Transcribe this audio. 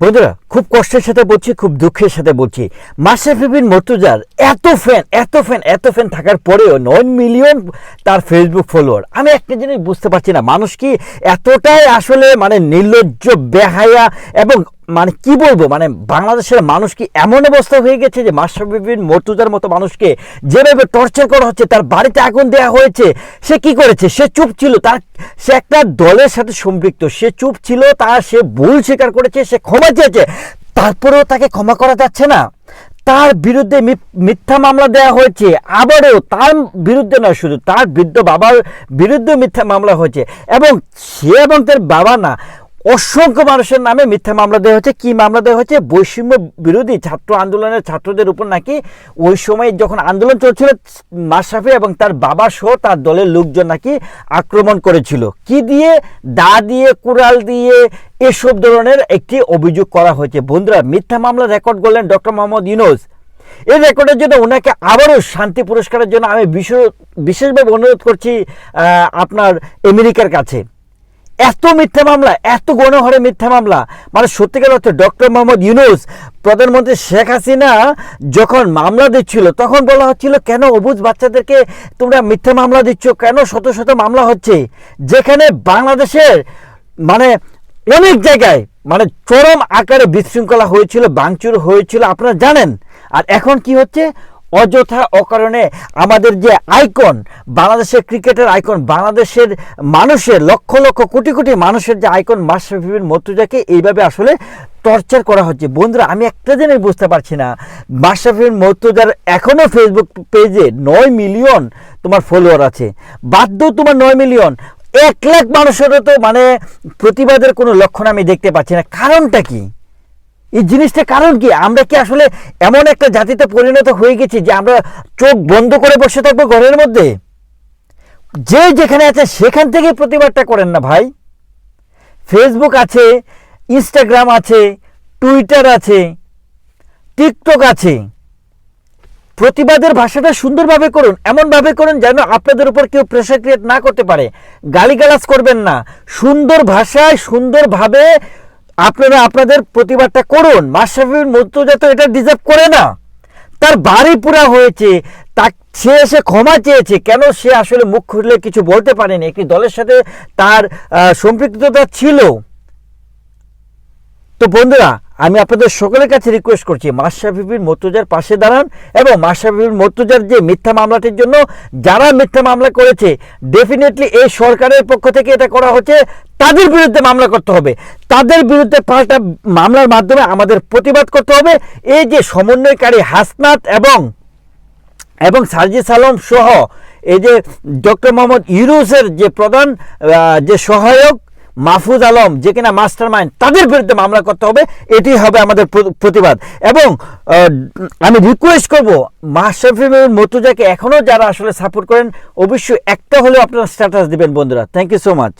বন্ধুরা, খুব কষ্টের সাথে বলছি, খুব দুঃখের সাথে বলছি। মাশরাফি বিন মর্তুজার এত ফ্যান এত ফ্যান এত ফ্যান থাকার পরেও নয় মিলিয়ন তার ফেসবুক ফলোয়ার আমি একটা জিনিস বুঝতে পারছি না, মানুষ কি এতটাই আসলে মানে নির্লজ্জ, বেহায়া এবং মানে কি বলব? মানে বাংলাদেশের মানুষ কি এমন অবস্থা হয়ে গেছে যে মাশরাফি বিন মর্তুজার মতো মানুষকে যেভাবে টর্চার করা হচ্ছে, তার বাড়িতে আগুন দেওয়া হয়েছে, সে কি করেছে? সে চুপ ছিল, তার সে একটা দলের সাথে সম্পৃক্ত, সে চুপ ছিল, তার সে ভুল স্বীকার করেছে, সে ক্ষমা চেয়েছে, তারপরেও তাকে ক্ষমা করা যাচ্ছে না। তার বিরুদ্ধে মিথ্যা মামলা দেওয়া হয়েছে, আবারও তার বিরুদ্ধে নয়, শুধু তার বৃদ্ধ বাবার বিরুদ্ধে মিথ্যা মামলা হয়েছে, এবং সে এবং তার বাবা না অসংখ্য মানুষের নামে মিথ্যা মামলা দেওয়া হচ্ছে কি মামলা দেওয়া হয়েছে? বৈষম্য বিরোধী ছাত্র আন্দোলনের ছাত্রদের উপর নাকি ওই সময় যখন আন্দোলন চলছিল, মাশরাফি এবং তার বাবা সহ তার দলের লোকজন নাকি আক্রমণ করেছিল। কি দিয়ে? দা দিয়ে, কুড়াল দিয়ে, এসব ধরনের একটি অভিযোগ করা হয়েছে। বন্ধুরা, মিথ্যা মামলা রেকর্ড করলেন ডক্টর মোহাম্মদ ইউনুস। এই রেকর্ডের জন্য ওনাকে আবারও শান্তি পুরস্কারের জন্য আমি বিশেষ- বিশেষভাবে অনুরোধ করছি আপনার আমেরিকার কাছে। এত মিথ্যা মামলা, এত গণহরে মিথ্যা মামলা। মানে সত্যিকার অর্থে ডক্টর মোহাম্মদ ইউনুস, প্রধানমন্ত্রী শেখ হাসিনা যখন মামলা দিচ্ছিল, তখন বলা হচ্ছিল, কেন অবুজ বাচ্চাদেরকে তোমরা মিথ্যা মামলা দিচ্ছ? কেন শত শত মামলা হচ্ছে? যেখানে বাংলাদেশের মানে অনেক জায়গায় মানে চরম আকারে বিশৃঙ্খলা হয়েছিল বাংচুর হয়েছিল, আপনারা জানেন। আর এখন কি হচ্ছে? অযথা অকারণে আমাদের যে আইকন, বাংলাদেশের ক্রিকেটের আইকন, বাংলাদেশের মানুষের, লক্ষ লক্ষ কোটি কোটি মানুষের যে আইকন মাশরাফি বিন মর্তুজাকে এইভাবে আসলে টর্চার করা হচ্ছে। বন্ধুরা, আমি একটা জিনিস বুঝতে পারছি না। মাশরাফি বিন মর্তুজার এখনও ফেসবুক পেজে নয় মিলিয়ন তোমার ফলোয়ার আছে। বাধ্য তোমার নয় মিলিয়ন। এক লাখ মানুষেরও তো মানে প্রতিবাদের কোনো লক্ষণ আমি দেখতে পাচ্ছি না। কারণটা কি? এই জিনিসটা কারণ কি? আমরা কি আসলে এমন একটা জাতিতে পরিণত হয়ে গেছি যে আমরা চোখ বন্ধ করে বসে থাকব ঘরের মধ্যে? যে যেখানে আছে সেখান থেকে প্রতিবাদটা করেন না ভাই। ফেসবুক আছে ইনস্টাগ্রাম আছে টুইটার আছে টিকটক আছে। প্রতিবাদের ভাষাটা সুন্দরভাবে করুন, এমনভাবে করুন যেন আপনাদের উপর কেউ প্রেশার ক্রিয়েট না করতে পারে। গালিগালাজ করবেন না। সুন্দর ভাষায় সুন্দরভাবে আপনারা আপনাদের প্রতিবাদটা করুন। মাশরাফির মর্তুজা এটা ডিজার্ভ করে না। তার বাড়ি পুরা হয়েছে তা সে এসে ক্ষমা চেয়েছে। কেন সে আসলে মুখ খুললে কিছু বলতে পারেনি? একটি দলের সাথে তার সম্পৃক্ততা ছিল। তো বন্ধুরা আমি আপনাদের সকলের কাছে রিকোয়েস্ট করছি, মাশরাফি বিন মর্তুজার পাশে দাঁড়ান এবং মাশরাফি বিন মর্তুজার যে মিথ্যা মামলাটির জন্য যারা মিথ্যা মামলা করেছে ডেফিনেটলি এই সরকারের পক্ষ থেকে এটা করা হচ্ছে, তাদের বিরুদ্ধে মামলা করতে হবে। তাদের বিরুদ্ধে পাল্টা মামলার মাধ্যমে আমাদের প্রতিবাদ করতে হবে। এই যে সমন্বয়কারী হাসনাত এবং এবং সার্জিস আলম সহ এই যে ডক্টর মোহাম্মদ ইউরুসের যে প্রধান যে সহায়ক মাহফুজ আলম যে কিনা মাস্টার মাইন্ড তাদের বিরুদ্ধে মামলা করতে হবে, এটি হবে আমাদের প্র- প্রতিবাদ। এবং আমি রিকোয়েস্ট করব মাশরাফি মতুজাকে এখনও যারা আসলে সাপোর্ট করেন, অবশ্যই একটা হলেও আপনারা স্ট্যাটাস দিবেন, বন্ধুরা। Thank you so much